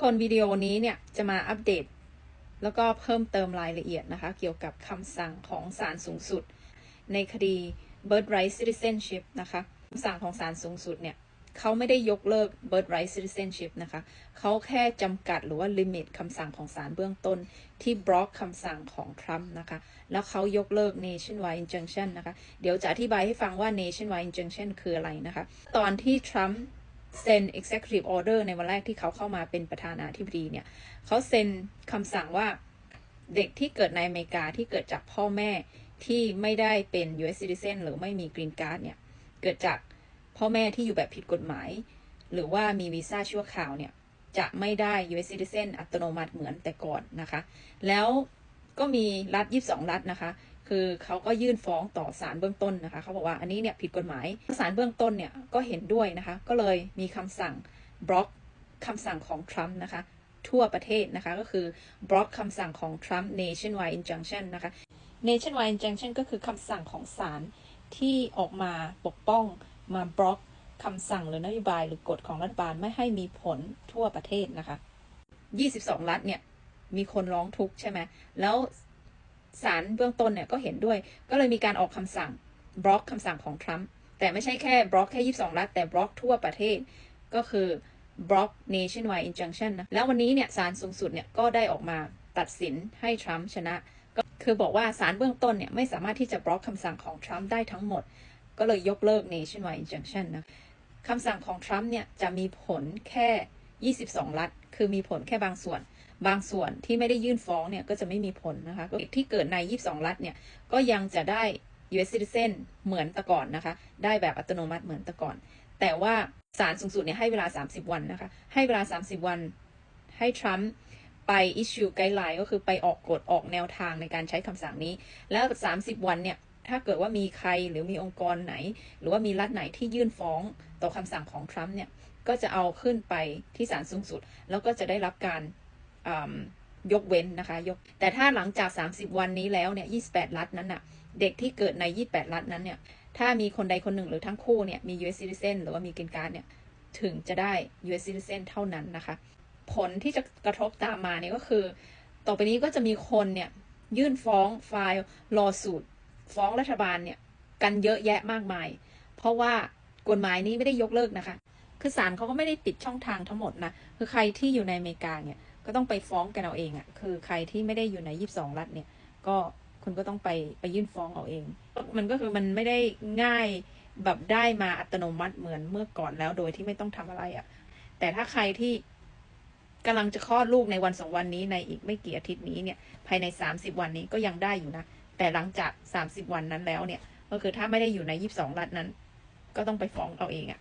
คนวิดีโอนี้เนี่ยจะมาอัปเดต แล้วก็เพิ่มเติมรายละเอียดนะคะ เกี่ยวกับคำสั่งของศาลสูงสุด ในคดี birthright citizenship นะคะคำสั่งของศาลสูงสุดเนี่ยเขาไม่ได้ยกเลิก birthright citizenship นะคะเขาแค่จำกัดหรือว่า limit คำสั่งของศาลเบื้องต้น ที่บล็อกคำสั่งของทรัมป์นะคะ แล้วเขายกเลิก nationwide injunction นะคะ เดี๋ยวจะอธิบายให้ฟังว่า nationwide injunction คืออะไรนะคะ ตอนที่ทรัมป์ เซ็น executive order ในวันแรกที่เขาเข้ามาเป็นประธานาธิบดีเนี่ยเขาเซ็นคำสั่งว่าเด็กที่เกิดในอเมริกาที่เกิดจากพ่อแม่ที่ไม่ได้เป็น US citizen หรือไม่มี green card เนี่ย เกิดจากพ่อแม่ที่อยู่แบบผิดกฎหมาย หรือว่ามีวีซ่าชั่วคราวเนี่ย จะไม่ได้ US citizen อัตโนมัติเหมือนแต่ก่อนนะคะ แล้วก็มีรัฐ 22 รัฐนะคะ คือเขาก็ยื่นฟ้องต่อศาลเบื้องต้นนะคะเขาบอกว่าอันนี้เนี่ยผิดกฎหมายศาลเบื้องต้นเนี่ยก็เห็นด้วยนะคะ ก็เลยมีคำสั่งบล็อกคำสั่งของทรัมป์นะคะ ทั่วประเทศนะคะก็คือบล็อกคำสั่งของทรัมป์ nationwide injunction นะคะ nationwide injunction ก็คือคำสั่งของศาลที่ออกมาปกป้องมาบล็อกคำสั่งหรือนโยบายหรือกฎของรัฐบาลไม่ให้มีผลทั่วประเทศนะคะ 22 รัฐเนี่ย มีคนร้องทุกข์ใช่ไหม แล้ว ศาลเบื้องต้นเนี่ยก็เห็นด้วย ก็เลยมีการออกคำสั่งบล็อกคำสั่งของทรัมป์แต่ไม่ใช่แค่บล็อกแค่ 22 รัฐ แต่บล็อกทั่วประเทศ ก็คือบล็อก nationwide injunction นะ แล้ววันนี้เนี่ยศาลสูงสุดเนี่ยก็ได้ออกมาตัดสินให้ทรัมป์ชนะ ก็คือบอกว่าศาลเบื้องต้นเนี่ยไม่สามารถที่จะบล็อกคำสั่งของทรัมป์ได้ทั้งหมด ก็เลยยกเลิก nationwide injunction นะคำสั่งของทรัมป์เนี่ยจะมีผลแค่ 22 รัฐ คือมีผลแค่บางส่วน บางส่วนที่ไม่ได้ยื่นฟ้องเนี่ยก็จะไม่มีผลนะคะที่เกิดใน 22 รัฐเนี่ยก็ยังจะได้ US citizen เหมือนแต่ก่อนนะคะ ได้แบบอัตโนมัติเหมือนแต่ก่อน แต่ว่าศาลสูงสุดเนี่ยให้เวลา 30 วันนะคะ ให้เวลา 30 วันให้ทรัมป์ไป issue guideline ก็คือไปออกกฎออกแนวทางในการใช้คำสั่งนี้ แล้ว 30 วันเนี่ย ถ้าเกิดว่ามีใครหรือมีองค์กรไหน หรือว่ามีรัฐไหนที่ยื่นฟ้องต่อคำสั่งของทรัมป์เนี่ยก็จะเอาขึ้นไปที่ศาลสูงสุด แล้วก็จะได้รับการยกเว้นนะคะยกแต่ถ้าหลังจาก 30 วันนี้แล้วเนี่ย 28 รัฐนั้นน่ะเด็กที่เกิดใน 28 รัฐนั้นเนี่ย ถ้ามีคนใดคนหนึ่งหรือทั้งคู่เนี่ยมี US citizen หรือว่ามีกินการเนี่ย ถึงจะได้ US citizen เท่านั้นนะคะ ผลที่จะกระทบตามมาเนี่ยก็คือ ต่อไปนี้ก็จะมีคนเนี่ยยื่นฟ้องไฟล์รอสูตร ฟ้องรัฐบาลเนี่ยกันเยอะแยะมากมาย เพราะว่ากฎหมายนี้ไม่ได้ยกเลิกนะคะ คือศาลเขาก็ไม่ได้ปิดช่องทางทั้งหมดนะ คือใครที่อยู่ในอเมริกาเนี่ยก็ต้องไปฟ้องกันเอาเองอะ่ะ คือใครที่ไม่ได้อยู่ใน22รัฐเนี่ย ก็คุณก็ต้องไปไปยื่นฟ้องเอาเอง มันก็คือมันไม่ได้ง่ายแบบได้มาอัตโนมัติเหมือนเมื่อก่อนแล้วโดยที่ไม่ต้องทำอะไรอะ่ะ แต่ถ้าใครที่กำลังจะคลอดลูกในวันสองวันนี้ในอีกไม่กี่อาทิตย์นี้เนี่ย ภายใน30วันนี้ก็ยังได้อยู่นะ แต่หลังจาก 30 วันนั้นแล้วเนี่ย ก็คือถ้าไม่ได้อยู่ใน 22 รัฐนั้น ก็ต้องไปฟ้องเอาเองอะ่ะ